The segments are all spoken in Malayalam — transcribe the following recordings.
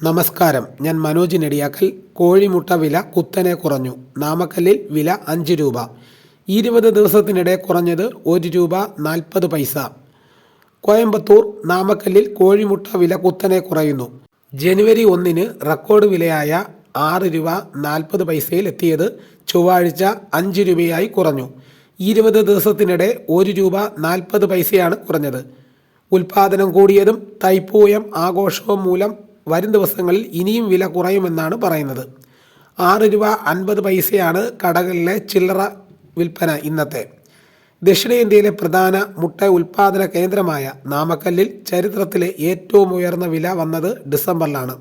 നമസ്കാരം. ഞാൻ മനോജ് നെടിയാക്കൽ. കോഴിമുട്ട വില കുത്തനെ കുറഞ്ഞു. നാമക്കല്ലിൽ വില അഞ്ച് രൂപ. ഇരുപത് ദിവസത്തിനിടെ കുറഞ്ഞത് ഒരു രൂപ നാൽപ്പത് പൈസ. കോയമ്പത്തൂർ നാമക്കല്ലിൽ കോഴിമുട്ട വില കുത്തനെ കുറയുന്നു. ജനുവരി ഒന്നിന് റെക്കോർഡ് വിലയായ ആറ് രൂപ നാൽപ്പത് പൈസയിൽ എത്തിയത് ചൊവ്വാഴ്ച അഞ്ച് രൂപയായി കുറഞ്ഞു. ഇരുപത് ദിവസത്തിനിടെ ഒരു രൂപ നാൽപ്പത് പൈസയാണ് കുറഞ്ഞത്. ഉൽപാദനം കൂടിയതും തൈപ്പൂയം ആഘോഷവും മൂലം വരും ദിവസങ്ങളിൽ ഇനിയും വില കുറയുമെന്നാണ് പറയുന്നത്. ആറ് രൂപ അൻപത് പൈസയാണ് കടകളിലെ ചില്ലറ വിൽപ്പന ഇന്നത്തെ. ദക്ഷിണേന്ത്യയിലെ പ്രധാന മുട്ട ഉൽപാദന കേന്ദ്രമായ നാമക്കല്ലിൽ ചരിത്രത്തിലെ ഏറ്റവും ഉയർന്ന വില വന്നത് ഡിസംബറിലാണ്.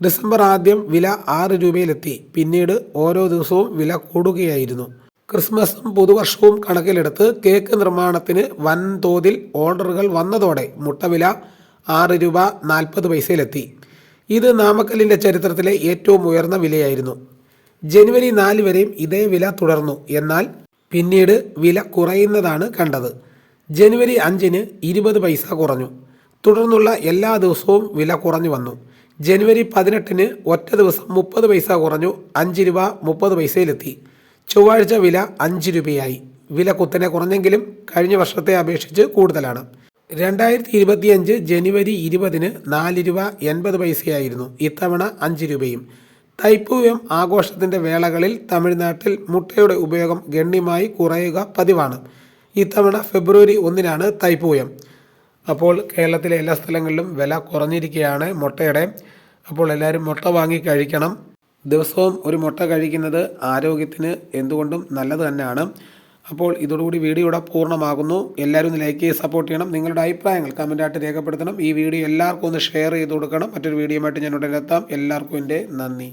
ഡിസംബർ ആദ്യം വില ആറ് രൂപയിലെത്തി. പിന്നീട് ഓരോ ദിവസവും വില കൂടുകയായിരുന്നു. ക്രിസ്മസും പുതുവർഷവും കണക്കിലെടുത്ത് കേക്ക് നിർമ്മാണത്തിന് വൻതോതിൽ ഓർഡറുകൾ വന്നതോടെ മുട്ടവില ആറ് രൂപ നാൽപ്പത് പൈസയിലെത്തി. ഇത് നാമക്കല്ലിന്റെ ചരിത്രത്തിലെ ഏറ്റവും ഉയർന്ന വിലയായിരുന്നു. ജനുവരി നാല് വരെയും ഇതേ വില തുടർന്നു. എന്നാൽ പിന്നീട് വില കുറയുന്നതാണ് കണ്ടത്. ജനുവരി അഞ്ചിന് ഇരുപത് പൈസ കുറഞ്ഞു. തുടർന്നുള്ള എല്ലാ ദിവസവും വില കുറഞ്ഞു വന്നു. ജനുവരി പതിനെട്ടിന് ഒറ്റ ദിവസം മുപ്പത് പൈസ കുറഞ്ഞു. അഞ്ച് രൂപ മുപ്പത് പൈസയിലെത്തി. ചൊവ്വാഴ്ച വില അഞ്ച് രൂപയായി. വില കുത്തനെ കുറഞ്ഞെങ്കിലും കഴിഞ്ഞ വർഷത്തെ അപേക്ഷിച്ച് കൂടുതലാണ്. രണ്ടായിരത്തി ഇരുപത്തിയഞ്ച് ജനുവരി ഇരുപതിന് നാല് രൂപ എൺപത് പൈസയായിരുന്നു. ഇത്തവണ അഞ്ച് രൂപയും. തൈപ്പൂയം ആഘോഷത്തിന്റെ വേളകളിൽ തമിഴ്നാട്ടിൽ മുട്ടയുടെ ഉപയോഗം ഗണ്യമായി കുറയുക പതിവാണ്. ഇത്തവണ ഫെബ്രുവരി ഒന്നിനാണ് തൈപ്പൂയം അപ്പോൾ കേരളത്തിലെ എല്ലാ സ്ഥലങ്ങളിലും വില കുറഞ്ഞിരിക്കുകയാണ് മുട്ടയുടെ. അപ്പോൾ എല്ലാവരും മുട്ട വാങ്ങി കഴിക്കണം. ദിവസവും ഒരു മുട്ട കഴിക്കുന്നത് ആരോഗ്യത്തിന് എന്തുകൊണ്ടും നല്ലത് തന്നെയാണ്. അപ്പോൾ ഇതോടുകൂടി വീഡിയോ ഇവിടെ പൂർണമാകുന്നു. എല്ലാവരും ഒന്ന് ലൈക്ക് ചെയ്ത് സപ്പോർട്ട് ചെയ്യണം. നിങ്ങളുടെ അഭിപ്രായങ്ങൾ കമന്റായിട്ട് രേഖപ്പെടുത്തണം. ഈ വീഡിയോ എല്ലാവർക്കും ഒന്ന് ഷെയർ ചെയ്ത് കൊടുക്കണം. മറ്റൊരു വീഡിയോ ആയിട്ട് ഞാൻ ഉടനെ എത്താം. എല്ലാവർക്കും എന്റെ നന്ദി.